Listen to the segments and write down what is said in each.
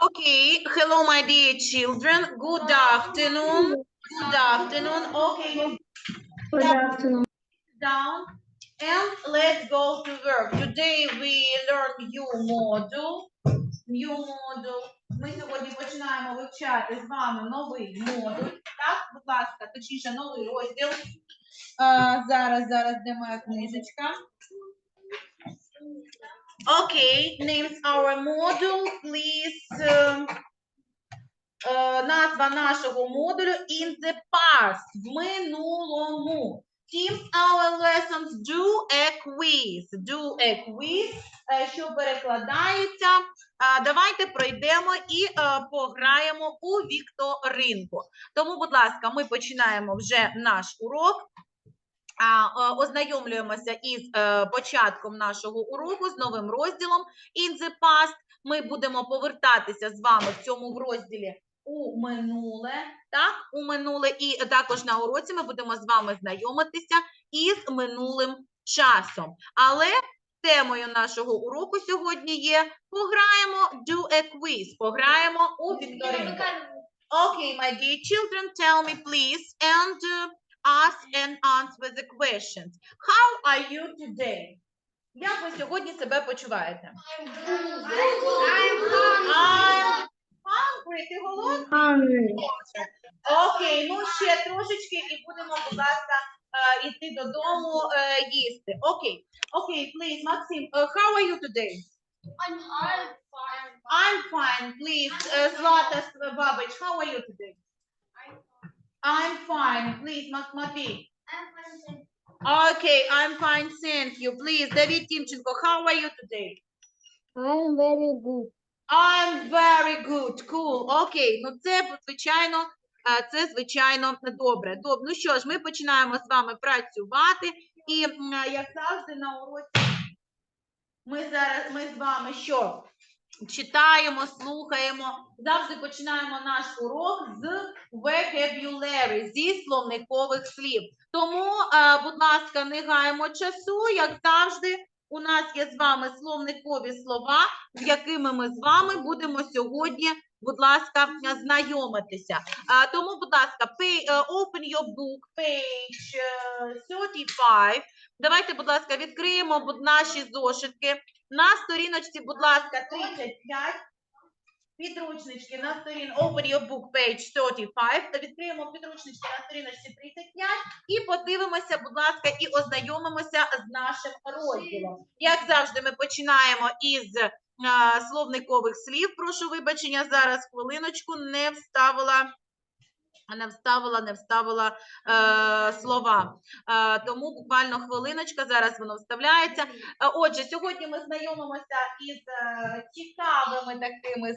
Okay, hello, my dear children. Good afternoon. Good afternoon. Okay, you Good afternoon. down and let's go to work. Today we learn new module. New module. Ми сьогодні починаємо вивчати з вами новий модуль. Так, будь ласка, точніше, новий розділ. А, зараз, зараз, де моя книжечка? Окей, names our module, please. Е, назва нашого модулю in the past, в минулому. Teams our lessons do a quiz. Do a quiz, е, що перекладається. Давайте пройдемо і е, пограємо у вікторинку. Тому, будь ласка, ми починаємо вже наш урок. Е, ознайомлюємося із е, початком нашого уроку з новим розділом in the past. Ми будемо повертатися з вами в цьому розділі у минуле, так, у минуле, і також на уроці ми будемо з вами знайомитися із минулим часом. Але темою нашого уроку сьогодні є пограємо do a quiz, пограємо у вікторинку. Okay, my dear children, tell me please and uh, ask and answer the questions. How are you today? Як ви сьогодні себе почуваєте? I'm hungry. Hungry, Ти голодний? Окей, ну ще трошечки і будемо, будь ласка, е, йти додому е, їсти. Окей, окей, please, Максим, uh, how are you today? I'm fine. I'm fine, please. Uh, Zlata Babich, how are you today? I'm fine, please, Матвій. Okay, I'm fine, thank you. Please, David Timchenko, how are you today? I'm very good. I'm very good, cool. Окей, ну це звичайно, е, це звичайно добре. Добре. Ну що ж, ми починаємо з вами працювати, і як завжди на уроці ми зараз ми з вами що? Читаємо, слухаємо. Завжди починаємо наш урок з vocabulary, зі словникових слів. Тому, е, будь ласка, не гаємо часу, як завжди. У нас є з вами словникові слова, з якими ми з вами будемо сьогодні, будь ласка, знайомитися. А, тому, будь ласка, pay, е, open your book, page е, 35. Давайте, будь ласка, відкриємо наші зошитки. На сторіночці, будь ласка, 35. Підручнички на сторін Open your book, page 35. Та відкриємо підручнички на сторіночці 35 і подивимося, будь ласка, і ознайомимося з нашим розділом. Як завжди, ми починаємо із е, словникових слів. Прошу вибачення, зараз хвилиночку не вставила. Не вставила, не вставила е, слова. Е, тому буквально хвилиночка, зараз воно вставляється. Е, Отже, сьогодні ми знайомимося із е, цікавими такими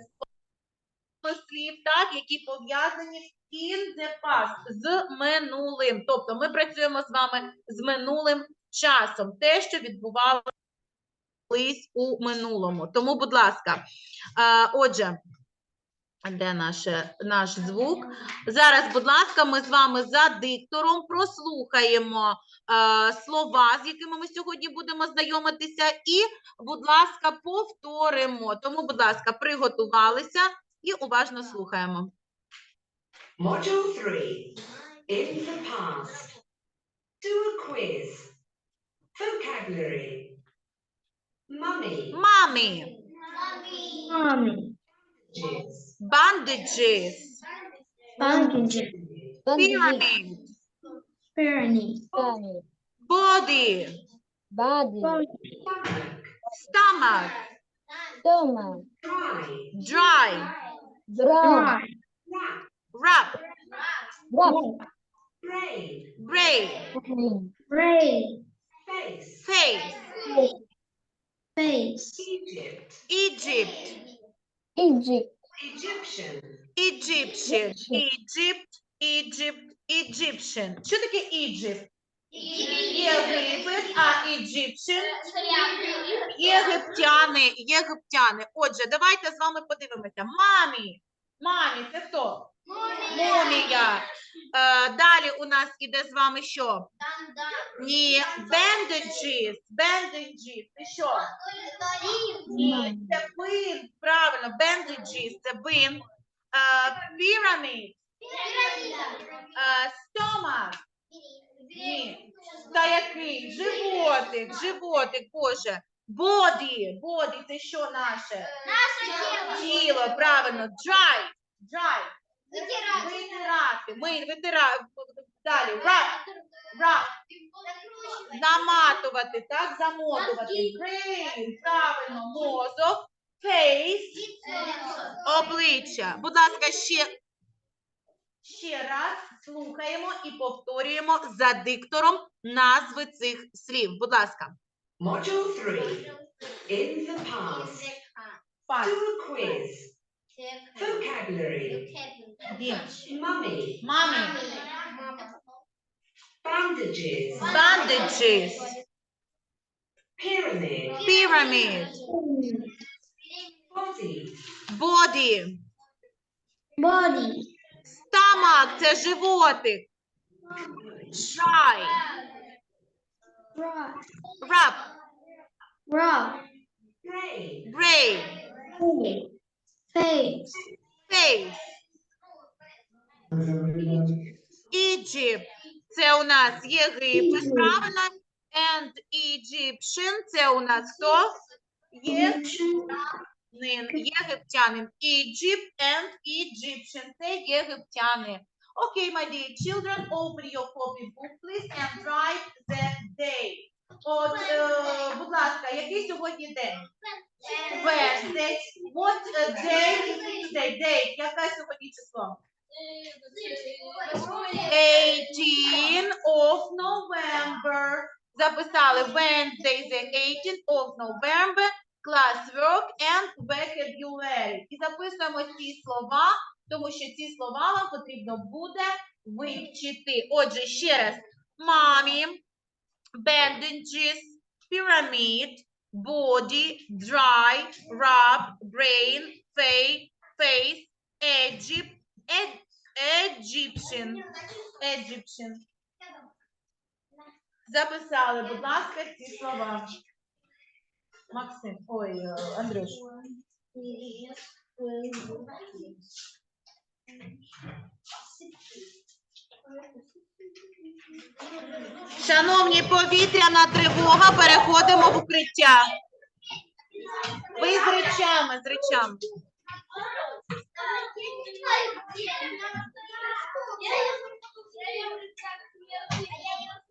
слів, так, які пов'язані in the past, з минулим. Тобто ми працюємо з вами з минулим часом, те, що відбувалося у минулому. Тому, будь ласка, е, отже, де наше, наш звук? Зараз, будь ласка, ми з вами за диктором прослухаємо е, слова, з якими ми сьогодні будемо знайомитися, і, будь ласка, повторимо. Тому, будь ласка, приготувалися і уважно слухаємо. Module 3. In the past. Do a quiz. Vocabulary. Money. Мамі, Mommy. Mommy. Bandages. bandages, Bandages. pyramid, Pyramid. body, Body, Stomach. stomach, stomach, Dry. dry, dry, Wrap. wrap, wrap, Brain. brain, Brain. Face. face, Face. Egypt. Egypt, Egypt, Egyptian. Egyptian, Egypt, Egypt, Egyptian. Що таке Egypt? Єгипет, а Egyptian – єгиптяни, єгиптяни. Отже, давайте з вами подивимося. Мамі, Мамі, це хто? Мумія. Е, далі у нас іде з вами що? Ні, bandages. Bandages. Це що? Ні, це бин. Правильно, bandages, це бин. Е, pyramid. Е, stomach. Ні. Та який? Животик, животик, Боже. Body. Body, це що наше? Наше Тіло, Тіло, правильно. Dry. Dry. Витирати. Витирати. Ми витираємо. Далі. Rub. Rub. Наматувати, так? Замотувати. Brain. Правильно. Мозок. Face. Обличчя. Будь ласка, ще. Ще раз слухаємо і повторюємо за диктором назви цих слів. Будь ласка. Module 3. In the past. Пас. Do a quiz. Vocabulary. Дім. Mummy. Мамі. Bandages. Bandages. Pyramid. Pyramid. Body. Body. Body. Stomach – це животик. Dry. Rub. Brain. Brain. Face. Face. Egypt. Це у нас Єгипет, правильно? And Egyptian – це у нас хто? Єгиптянин. Єгиптянин. Egypt and Egyptian – це єгиптяни. Okay, my dear children, open your copybook, please, and write the day. От, е, будь ласка, який сьогодні день? Wednesday. What uh, day is it today? Date. Яке сьогодні число? 18 of November. Записали Wednesday, the 18th of November, classwork and vocabulary. І записуємо ці слова, тому що ці слова вам потрібно буде вивчити. Отже, ще раз. Мамі, bandages, pyramid, body, dry, rub, brain, face, face, Egypt, Egyptian, Egyptian. Записали, будь ласка, ці слова. Максим, ой, е, Андрюш. Шановні, повітряна тривога, переходимо в укриття. Ви з речами, з речами. Yeah.